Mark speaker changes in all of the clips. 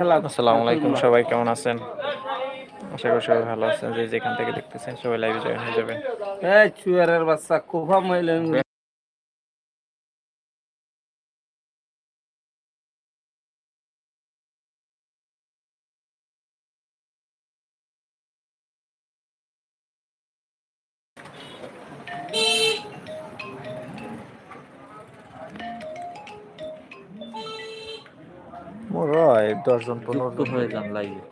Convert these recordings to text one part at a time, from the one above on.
Speaker 1: আসসালামু আলাইকুম সবাই কেমন আছেন? আশা করি সবাই ভালো আছেন। যে যেখান থেকে দেখতেছেন সবাই লাইভে জয়েন হয়ে যাবেন।
Speaker 2: এই চুয়ারের বাচ্চা কোফা মাইলেন
Speaker 1: দশজন পনেরো
Speaker 3: হয়ে যান লাইভে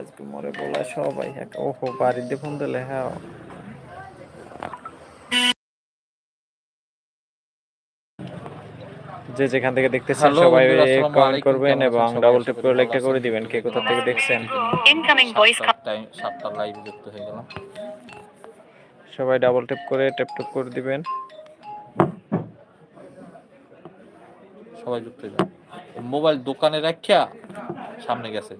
Speaker 1: আজকে মরে বলা সবাই ওহো বাড়িতে ফোন দিলে হ্যাঁ। যে যেখান থেকে দেখতেছেন সবাই কমেন্ট করবেন এবং ডাবল টিপ
Speaker 3: করে
Speaker 1: লাইকটা করে দিবেন। কে কোথা থেকে দেখছেন?
Speaker 4: ইনকামিং ভয়েস
Speaker 3: টাইম সাতটা লাইভ যুক্ত হয়ে গেলাম
Speaker 1: সবাই ডাবল টেপ করে ট্যাপ ট্যাপ করে দিবেন।
Speaker 3: সবাই যুক্ত হয়ে যান। মোবাইল দোকানে রাখিয়া সামনে গেছে।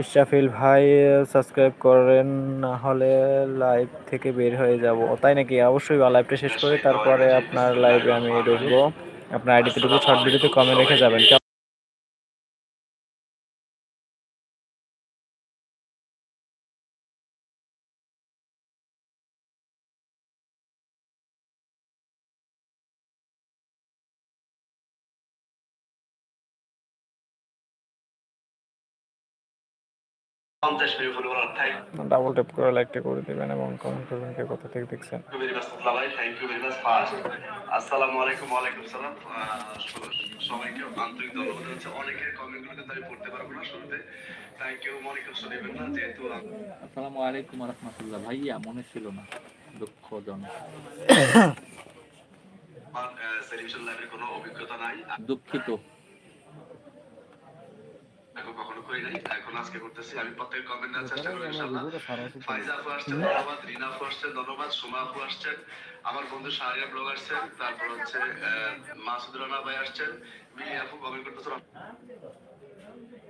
Speaker 1: ইশরাফিল ভাই সাবস্ক্রাইব করেন, না হলে লাইভ থেকে বের হয়ে যাব। তাই নাকি? অবশ্যই লাইভটা শেষ করে তারপরে আপনার লাইভে আমি ঢুকবো আপনার আইডিতে ঢুকবো শর্ট ভিডিওতে কমে রেখে যাবেন। ডাবল ট্যাপ করে লাইকটা করে দিবেন এবং কমেন্ট করবেন কে কোথা থেকে দেখছেন।
Speaker 5: ভেরি মাচ ভাই। Thank you very much first আসসালামু আলাইকুম ওয়ালাইকুম সালাম। সবাইকে আন্তরিক ধন্যবাদ হচ্ছে অনেকের কমেন্টগুলো কিন্তু আমি পড়তে পারব না শুরুতে। থ্যাংক ইউ মনে কষ্ট নেবেন না যেহেতু
Speaker 3: আসসালামু আলাইকুম রহমতুল্লাহ ভাইয়া মনে ছিল না। দুঃখজনক।
Speaker 5: সেলিব্রেশন লাইভের কোনো অভিজ্ঞতা নাই।
Speaker 3: দুঃখিত।
Speaker 5: এখন কখনো করি নাই এখন আজকে করতেছি। আমি প্রত্যেক কমেন্ট নেওয়ার চেষ্টা ইনশাআল্লাহ ফাইজা আপু আসছেন ধন্যবাদ। রিনা আপু আসছেন ধন্যবাদ। সুমা আপু আসছেন। আমার বন্ধু শাহরিয়া ব্লগ আসছেন। তারপর হচ্ছে মাসুদ রানা ভাই আসছেন। মিলি আপু কমেন্ট করতেছেন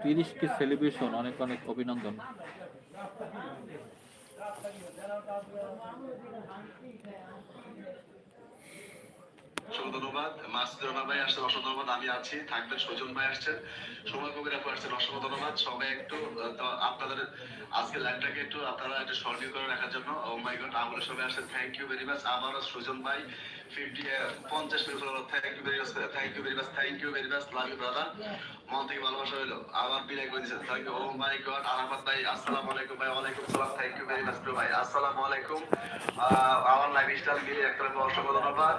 Speaker 3: তিরিশ কে সেলিব্রেশন অনেক অনেক অভিনন্দন।
Speaker 5: অসংখ্য ধন্যবাদ। মাসুদ রহমান ভাই আসছেন অসংখ্য ধন্যবাদ। আমি আছি, থাকবেন, সুজন ভাই আসছেন সময় কবির আপু আসছেন, অসংখ্য ধন্যবাদ। সবাই একটু আপনাদের আজকে লাইভটাকে একটু আপনারা একটু স্মরণীয় করে রাখার জন্য ও মাই গড আমলে সবাই আসছেন থ্যাংক ইউ ভেরি মাচ আবারও সুজন ভাই ফিফটি পঞ্চাশ minute thank you very much thank you very much thank you very much love you brother মন থেকে ভালোবাসা হইল। আবার বিদায় করে thank you oh my god Arafat ভাই আসসালামু আলাইকুম ভাই ওয়ালাইকুম সালাম। থ্যাংক ইউ ভেরি মাচ ভাই আসসালামু আলাইকুম। আমার লাইফ স্টাইল মিলে একটা অসংখ্য ধন্যবাদ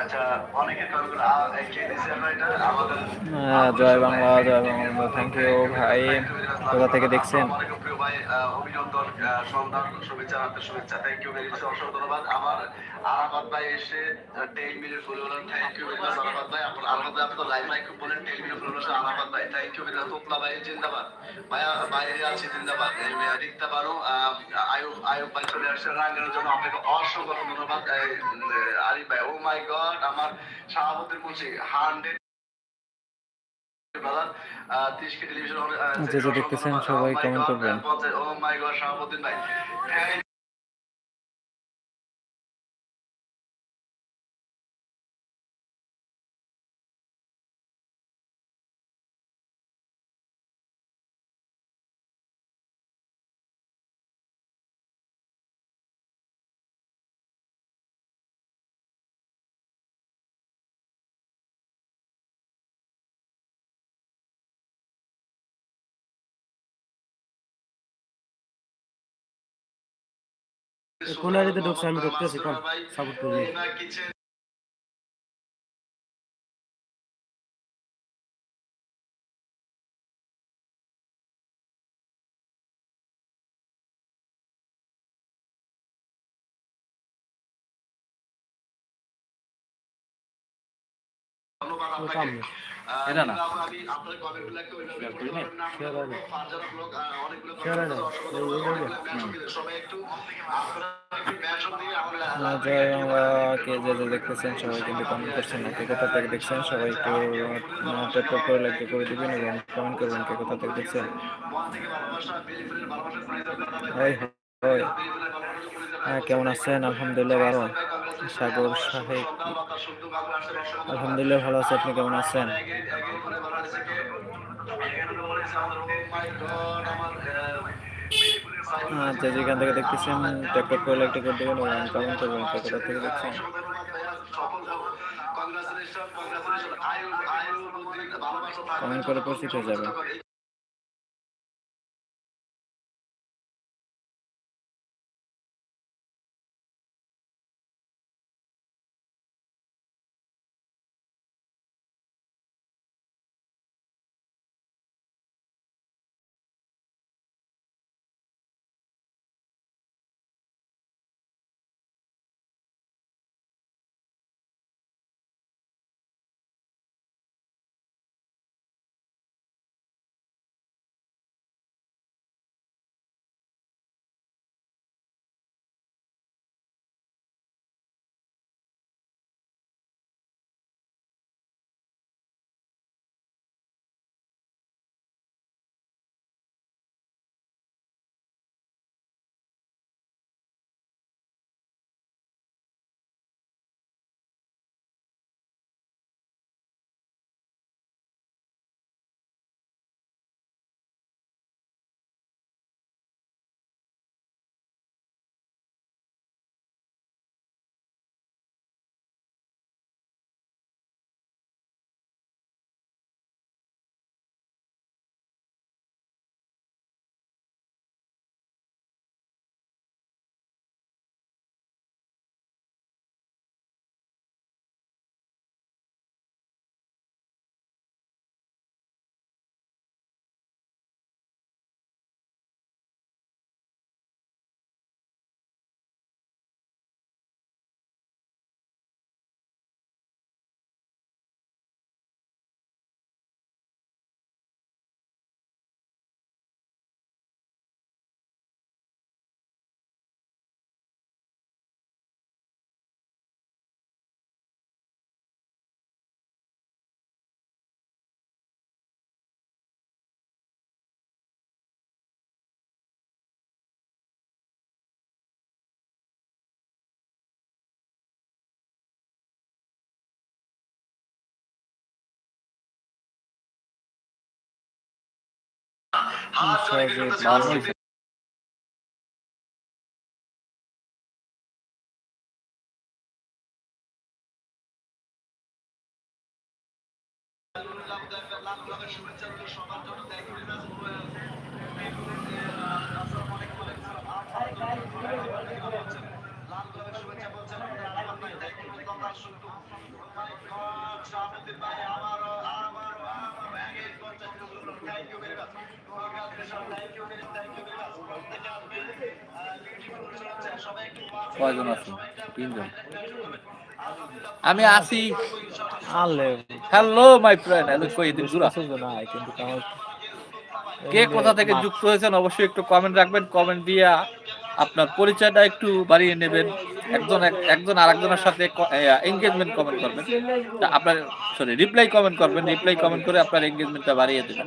Speaker 5: আচ্ছা অনেকের কারণ কে দিয়েছে আমরা এটা? আমাদের
Speaker 1: জয় বাংলা জয় বাংলা থ্যাংক ইউ ভাই। কোথা থেকে দেখছেন?
Speaker 5: ভাই অভিনন্দন সন্ধান শুভেচ্ছা আপনার শুভেচ্ছা। থ্যাংক ইউ ভেরি মাচ অসংখ্য ধন্যবাদ। আমার আরাফাত ভাই এসে ten minute full thank you very much Arafat ভাই। আপনার আরাফাত ভাই আপনি তো লাইভ লাইক বলেন টেন মিনিট ফুল ভাই থ্যাংক ইউ ভেরি মাচ ভাই জিন্দাবাদ। ভাই বাইরে আছে জিন্দাবাদ। দেখতে পারো আয়ুব আয়ুব ভাই চলে আসছে রাঙ্গের জন্য। আপনাকে অসংখ্য ধন্যবাদ। আরিফ ভাই ও মাই গড আমার শাহাবুদ্দিন হান্ড্রেড
Speaker 1: দেখতেছেন সবাই comment করবেন।
Speaker 5: ও মাই গড শাহাবুদ্দিন ভাই।
Speaker 2: কোন আড়িতে ঢুকছে আমি ঢুকতেছি কোন সাপোর্ট করবি।
Speaker 5: ধন্যবাদ আপনাকে।
Speaker 3: এটা না।
Speaker 1: কে যে যে দেখতেছেন সবাই কিন্তু কমেন্ট করছেন না কে কোথা থেকে দেখছেন সবাই একটু ট্যাপ করে লাইক করে দিবেন এবং কমেন্ট করবেন কে কোথা থেকে দেখছেন।
Speaker 5: থেকে
Speaker 1: হ্যাঁ কেমন আছেন? আলহামদুলিল্লাহ ভালো। সাগর সাহেব আলহামদুলিল্লাহ ভালো আছে। আপনি কেমন আছেন? যে যেখান থেকে দেখতেছেন ট্যাপ ট্যাপ করে লাইক করে দেবেন এবং কমেন্ট করবেন কোথা থেকে দেখছেন। কমেন্ট করে পরিচিত হয়ে যাবেন।
Speaker 5: সহজে
Speaker 6: কয়জন আছে তিনজন। আমি আসি।
Speaker 5: আনলে
Speaker 6: হ্যালো মাই ফ্রেন্ড এত কই দিন জুরা কে কোথা থেকে যুক্ত হয়েছেন অবশ্যই একটু কমেন্ট রাখবেন। কমেন্ট দিয়ে আপনার পরিচয়টা একটু বাড়িয়ে নেবেন। একজন এক- একজন আরেকজনের সাথে এঙ্গেজমেন্ট কমেন্ট করবেন। আপনার সরি রিপ্লাই কমেন্ট করবেন। রিপ্লাই কমেন্ট করে আপনার এঙ্গেজমেন্টটা বাড়িয়ে দেবেন।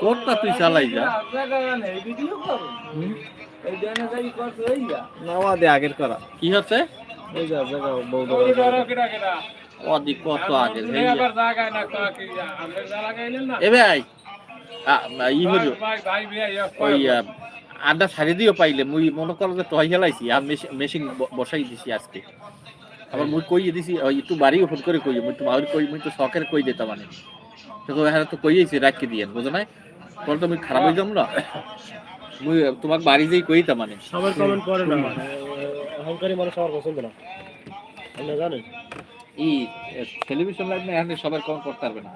Speaker 6: কোনটা তুই চালাই যা।
Speaker 5: নাওয়া দে আগের করা।
Speaker 6: কি হচ্ছে?
Speaker 5: এই যা জায়গা বৌদ্ধ
Speaker 6: অদি কত আগে এ ভাই ই ওই আড্ডা ছাড়ি দিও পাইলে মুই মনে করো যে টয় হেলাইছি আর মেশিন বসাই দিছি আজকে। আবার মুই কই দিছি ওই একটু বাড়ি ফোন করে কই মুই তো মাউরি কই মুই তো শখের কই দিতাম মানে। তো হ্যাঁ তো কইয়েছি রাখি দিয়েন বুঝো নাই? তোর তো মুই খারাপ হয়ে যাম না? মুই তোমাক বাড়ি যেই কইতাম মানে?
Speaker 2: সবাই কমেন্ট করে না অহংকারী মানুষ আমার পছন্দ না। আপনি জানেন?
Speaker 6: ই টেলিভিশন লাইভ না এখানে সবার কম করতে পারবে না।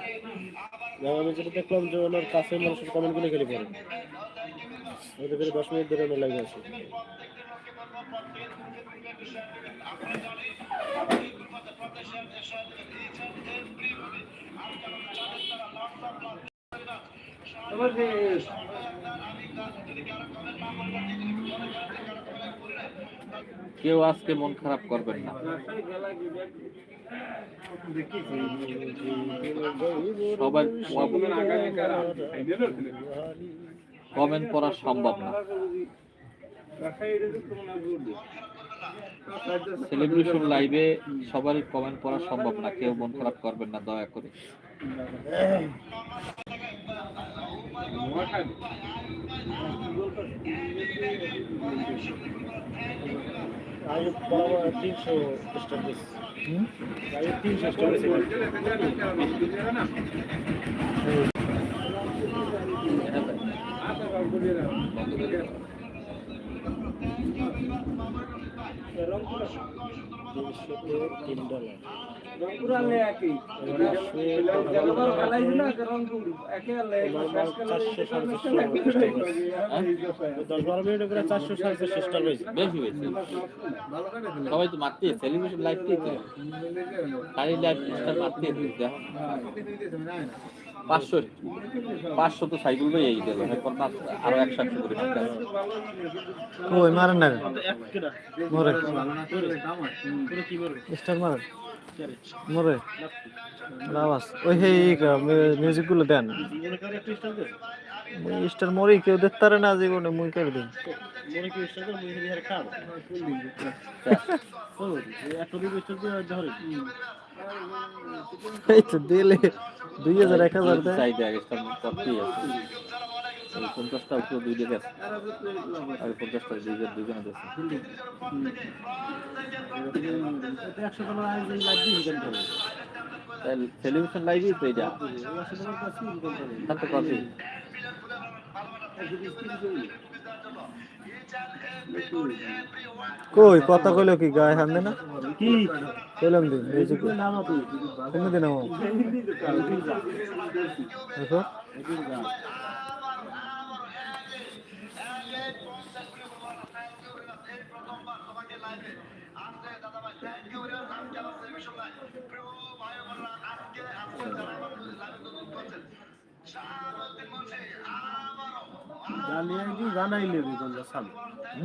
Speaker 2: আমি যেটা দেখলাম যে ওনার কাছে মানুষের কমেন্টগুলো খেলে পড়ে। ওদের করে দশ মিনিট ধরে ওনার লাইভে আছে।
Speaker 6: কেউ আজকে মন খারাপ করবেন না। কমেন্ট করা সম্ভব না। সেলিব্রেশন লাইভে সবারই কমেন্ট পড়া সম্ভব না কেউ মন খারাপ করবেন না দয়া করে।
Speaker 2: চারশো সাড়ে স্টার রয়েছে
Speaker 6: বেশি হয়েছে সবাই তো মারতে সেলিব্রেশন লাইভতেই তো খালি লাইভ মারতে দেখো পাঁচশো পাঁচশো তো সাইকেল ভাই এই গেল। না আরও একশো একশো করে মারতে
Speaker 5: মারেন না। মরে।
Speaker 2: পুরো কি করবে
Speaker 5: স্টার মারেন। মরে। আওয়াজ ওই হে মিউজিকগুলো দেন।
Speaker 2: করে স্টার
Speaker 5: মরি কেউ দেখতে পারে না জীবনে মুই করে দিন এই তো দিলে। দুই হাজার, এক হাজার দেয়?
Speaker 6: চাহিদা আগে সব আছে।
Speaker 3: পঞ্চাশটা উপরে আর পঞ্চাশটা
Speaker 2: দিয়ে ইনকাম করে
Speaker 3: তাই টেলিভিশন লাইভই তো এটা তার তো কতই
Speaker 1: কই কথা কইলো কি গায়ে হামনে না?
Speaker 2: কি?
Speaker 1: কইলাম দিন এই যে তুমি দিন আমার দেখো
Speaker 2: জানিয়ে কি জানাই নেবে তোমরা সামনে
Speaker 1: যে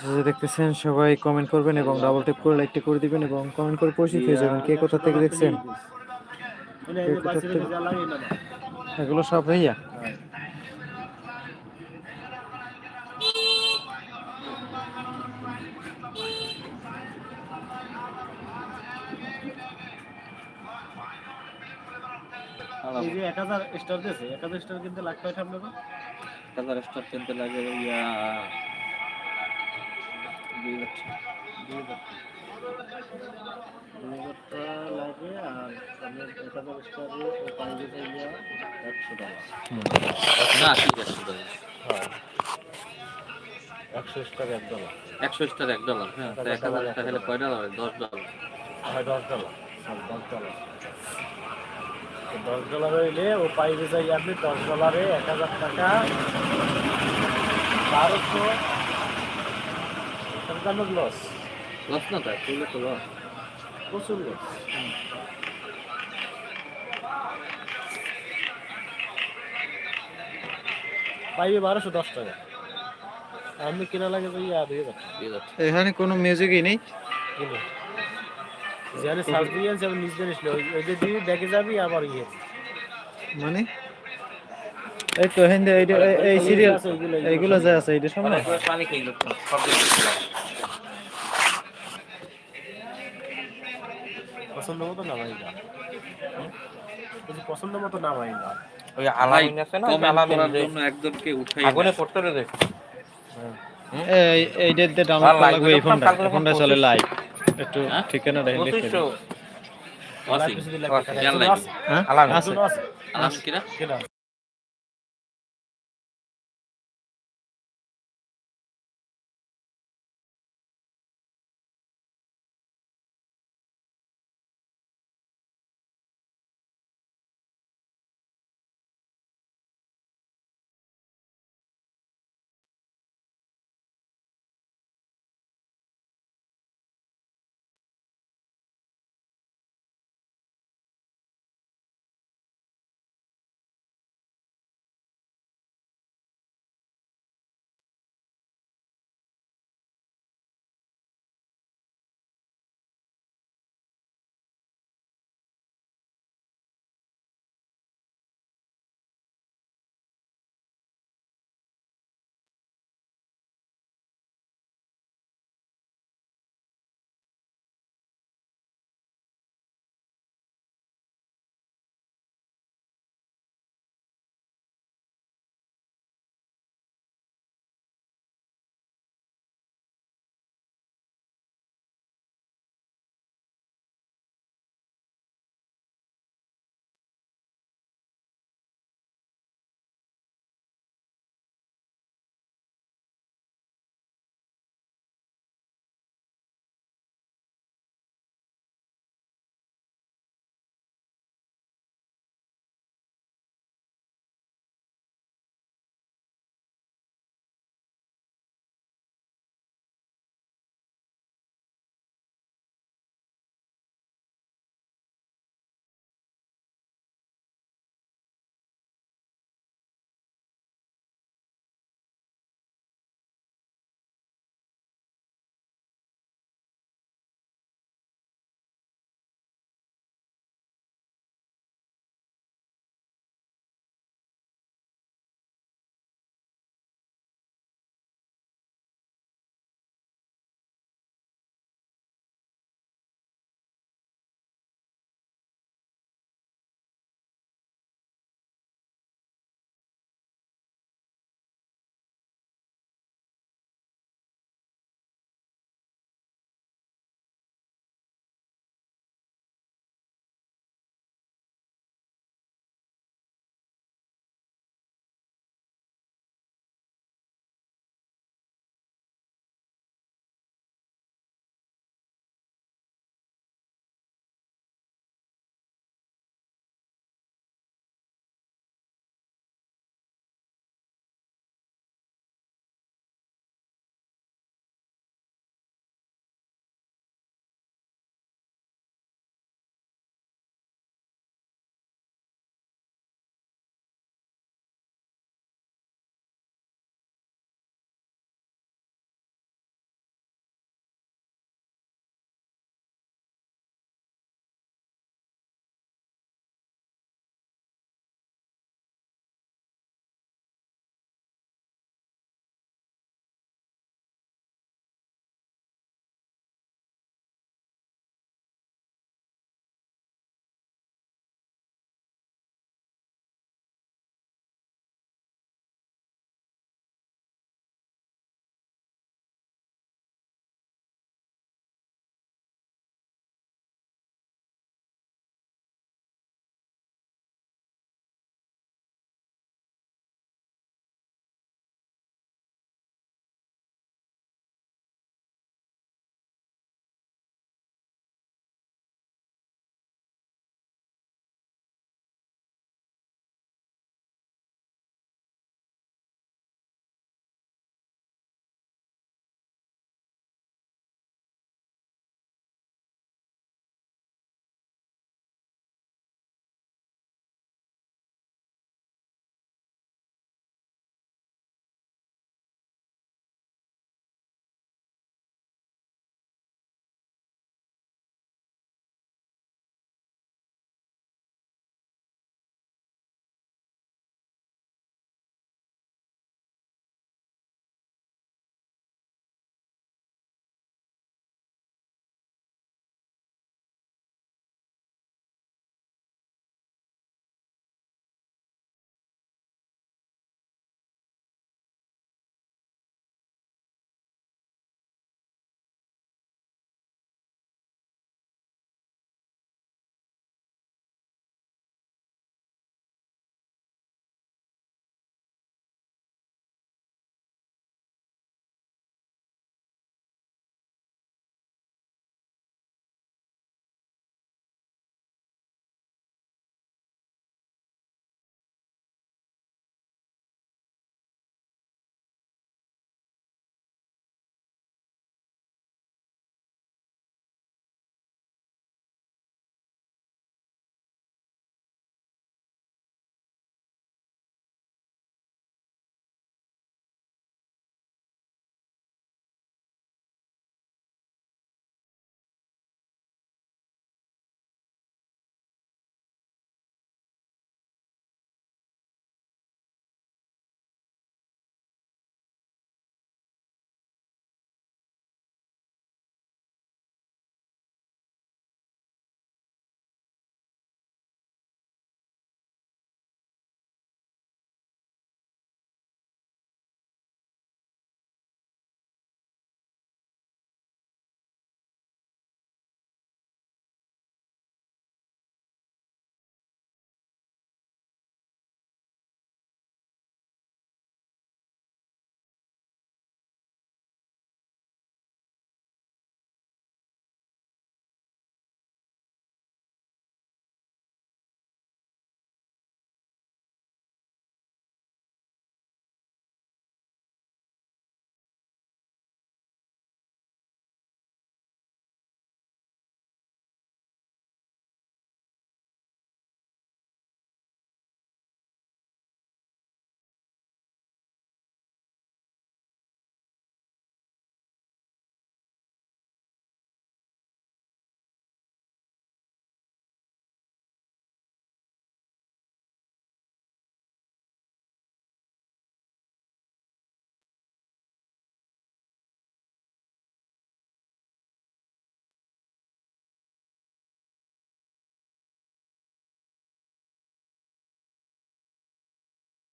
Speaker 1: যে দেখতেছেন সবাই কমেন্ট করবেন এবং ডাবল ট্যাপ করে লাইকটা করে দিবেন এবং কমেন্ট করে পরিচিত হয়ে যাবেন। কে কোথা থেকে দেখছেন? এগুলো সব ভাইয়া।
Speaker 2: এই যে এক হাজার স্টার দিয়েছে এক হাজার স্টার কিনতে কয়টা আপনাকে
Speaker 3: হাজার স্টার কিনতে লাগে ইয়া দুই লক্ষ
Speaker 2: দুই হাজার দুই হাজার লাগে আর আমি এক হাজার স্টারে ও পাইলে চাইলে একশো টাকা।
Speaker 3: না ঠিক আছে
Speaker 2: একশো স্টার এক ডলার
Speaker 3: একশো স্টার এক ডলার হ্যাঁ এক হাজার টাকা হলে কয় ডলার হয়? দশ ডলার
Speaker 2: হয় দশ ডলার সরি দশ ডলার দশ ডলার হইলে ও পাইবে যাই আপনি দশ ডলারে এক হাজার টাকা। বারোশো সরকার লস
Speaker 3: লস না তাই করলে তো লস।
Speaker 2: প্রচুর লস পাইবে বারোশো দশ টাকা। আপনি কেনা লাগে যাই আর দুই হাজার।
Speaker 1: এখানে কোনো মিউজিকই নেই?
Speaker 2: যেখানে সার্চ দিয়ে যাবে নিজ জিনিস ওই যে দিয়ে দেখে যাবি আবার ইয়ে।
Speaker 1: মানে? এই তো হিন্দি এই এই সিরিয়াল এইগুলো যা আছে এইটা সামনে
Speaker 3: পানি খেয়ে লোক সব
Speaker 2: পছন্দ মতো নামাই না পছন্দ মতো নামাই না
Speaker 4: ওই আলামিন আছে না? আলামিন
Speaker 3: করার জন্য একজনকে উঠাই
Speaker 4: আগুনে পড়তে রে
Speaker 1: এই এই দিয়ে ডাউনলোড করা লাগবে এই ফোনটা ফোনটা চলে লাইভ একটু
Speaker 3: হ্যাঁ?
Speaker 1: ঠিকানা দেখতে
Speaker 3: নাই
Speaker 2: আছে?
Speaker 1: হ্যাঁ?
Speaker 4: আলামিন।
Speaker 1: আছে
Speaker 2: এখনও আছে?
Speaker 3: আলাম কিরা?